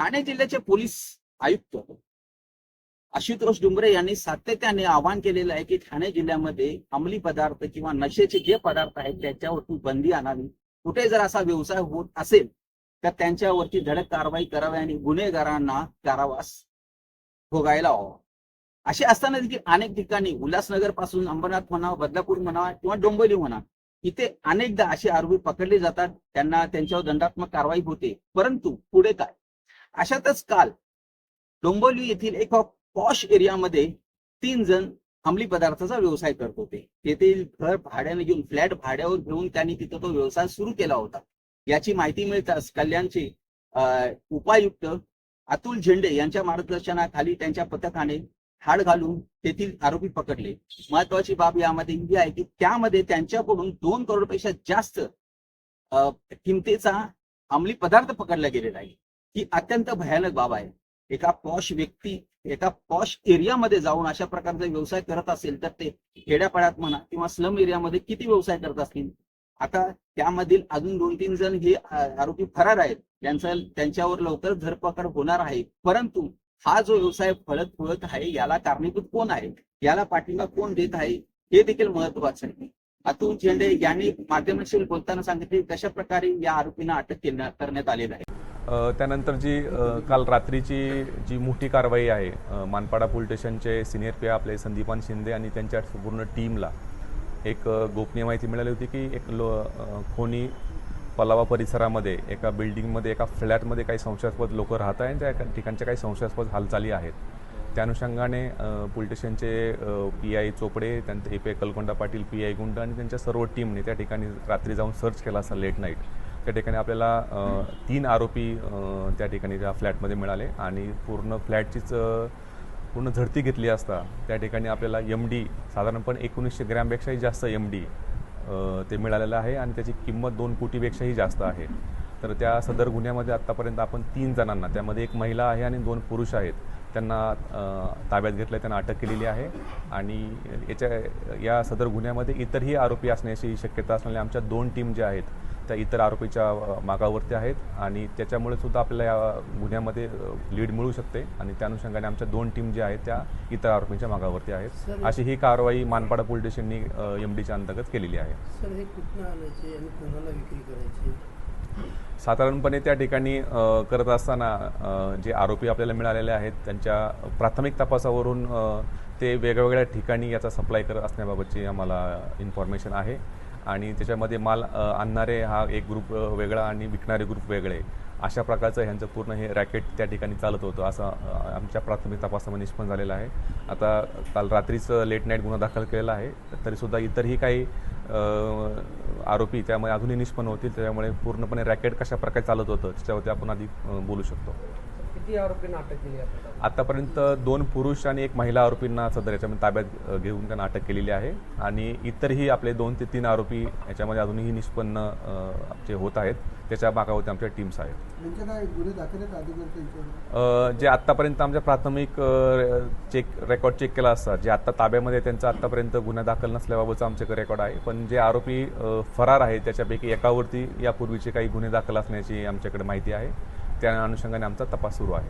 ठाणे जिल्ह्याचे पोलीस आयुक्त आशुतोष डुंबरे यांनी सातत्याने आवाहन केलेलं आहे की ठाणे जिल्ह्यामध्ये अंमली पदार्थ किंवा नशेचे जे पदार्थ आहेत त्याच्यावरती बंदी आणावी. कुठे जर असा व्यवसाय होत असेल तर त्यांच्यावरती धडक कारवाई करावी आणि गुन्हेगारांना कारावास भोगायला हवा. असे असताना देखील अनेक ठिकाणी उल्हासनगरपासून अंबरनाथ म्हणा बदलापूर म्हणा किंवा डोंबिवली म्हणा इथे अनेकदा असे आरोपी पकडले जातात. त्यांना त्यांच्यावर दंडात्मक कारवाई होते. परंतु पुढे काय? अशातच काल डोंबोली येथील एका पॉश एरियामध्ये तीन जण अंमली पदार्थाचा व्यवसाय करत होते. तेथील घर भाड्याने घेऊन फ्लॅट भाड्यावर घेऊन त्यांनी तिथं तो व्यवसाय सुरू केला होता. याची माहिती मिळताच कल्याणचे उपायुक्त अतुल झेंडे यांच्या मार्गदर्शनाखाली त्यांच्या पथकाने हाड घालून तेथील आरोपी पकडले. महत्वाची बाब यामध्ये ही आहे की त्यामध्ये त्यांच्याकडून दोन करोडपेक्षा जास्त किमतीचा अंमली पदार्थ पकडला गेलेला आहे. ही अत्यंत भयानक बाब आहे. एका पॉश व्यक्ती एका पॉश एरियामध्ये जाऊन अशा प्रकारचा व्यवसाय करत असेल तर ते खेड्यापाड्यात म्हणा किंवा स्लम एरियामध्ये किती व्यवसाय करत असतील? आता त्यामधील अजून दोन तीन जण हे आरोपी फरार आहेत. त्यांचा त्यांच्यावर लवकर धरपकड होणार आहे. परंतु हा जो व्यवसाय फळत फुळत आहे याला कारणीभूत कोण आहे? याला पाठिंबा कोण देत आहे? हे देखील महत्वाचं आहे. अतुल झेंडे यांनी माध्यमांशी बोलताना सांगितले कशा प्रकारे या आरोपींना अटक केल्या- करण्यात आलेलं आहे? त्यानंतर जी काल रात्रीची जी मोठी कारवाई आहे मानपाडा पोलीस स्टेशनचे सिनियर पी आपले संदीपान शिंदे आणि त्यांच्या संपूर्ण टीमला एक गोपनीय माहिती मिळाली होती की एक लो खोनी पलावा परिसरामध्ये एका बिल्डिंगमध्ये एका फ्लॅटमध्ये काही संशयास्पद लोक राहत आहेत त्या ठिकाणच्या काही संशयास्पद हालचाली आहेत. त्या अनुषंगाने पोलीस स्टेशनचे पी आय चोपडे त्यांचे A P I Kalkonda Patil P I Gund आणि त्यांच्या सर्व टीमने त्या ठिकाणी रात्री जाऊन सर्च केला असा लेट नाईट. त्या ठिकाणी आपल्याला तीन आरोपी त्या ठिकाणी त्या फ्लॅटमध्ये मिळाले आणि पूर्ण फ्लॅटचीच पूर्ण झडती घेतली असता त्या ठिकाणी आपल्याला एम डी साधारणपणे एकोणीसशे ग्रॅमपेक्षाही जास्त एम डी ते मिळालेलं आहे आणि त्याची किंमत दोन कोटीपेक्षाही जास्त आहे. तर त्या सदर गुन्ह्यामध्ये आत्तापर्यंत आपण तीन जणांना त्यामध्ये एक महिला आहे आणि दोन पुरुष आहेत त्यांना ताब्यात घेतलं त्यांना अटक केलेली आहे आणि याच्या या सदर गुन्ह्यामध्ये इतरही आरोपी असण्याची शक्यता असणाऱ्या आमच्या दोन टीम ज्या आहेत त्या इतर आरोपीच्या मागावरती आहेत आणि त्याच्यामुळे सुद्धा आपल्याला या गुन्ह्यामध्ये लीड मिळू शकते आणि त्या अनुषंगाने आमच्या दोन टीम ज्या आहेत त्या इतर आरोपींच्या मागावरती आहेत. अशी ही कारवाई मानपाडा पोलीस स्टेशननी एम डीच्या अंतर्गत केलेली आहे. हे साधारणपणे त्या ठिकाणी करत असताना जे आरोपी आपल्याला मिळालेले आहेत त्यांच्या प्राथमिक तपासावरून ते वेगवेगळ्या ठिकाणी याचा सप्लाय करत असण्याबाबतची आम्हाला इन्फॉर्मेशन आहे. आणि त्याच्यामध्ये माल आणणारे हा एक ग्रुप वेगळा आणि विकणारे ग्रुप वेगळे. अशा प्रकारचं ह्यांचं पूर्ण हे रॅकेट त्या ठिकाणी चालत होतं. असं आमच्या प्राथमिक तपासामध्ये निष्पन्न झालेलं आहे. आता काल रात्रीच लेट नाईट गुन्हा दाखल केलेला आहे. तरीसुद्धा इतरही काही आरोपी त्यामुळे अजूनही निष्पन्न होतील. त्याच्यामुळे पूर्णपणे रॅकेट कशा प्रकारे चालत होतं त्याच्यावरती आपण आधी बोलू शकतो. किती आरोपींना अटक केली आहे आतापर्यंत दोन पुरुष आणि एक महिला आरोपींना सदर याच्यामध्ये ताब्यात घेऊन त्यांना अटक केलेली आहे. आणि इतरही आपले दोन ते तीन आरोपी याच्यामध्ये अजूनही निष्पन्न आमचे होत आहेत त्याच्या भागावरती आमच्या टीम्स आहेत. जे आत्तापर्यंत आमच्या प्राथमिक चेक रेकॉर्ड चेक केला असता जे आत्ता ताब्यामध्ये त्यांचा आत्तापर्यंत गुन्हा दाखल नसल्याबाबतचं आमचे रेकॉर्ड आहे. पण जे आरोपी फरार आहेत त्याच्यापैकी एकावरती यापूर्वीचे काही गुन्हे दाखल असण्याची आमच्याकडे माहिती आहे. त्या अनुषंगाने आमचा तपास सुरू आहे.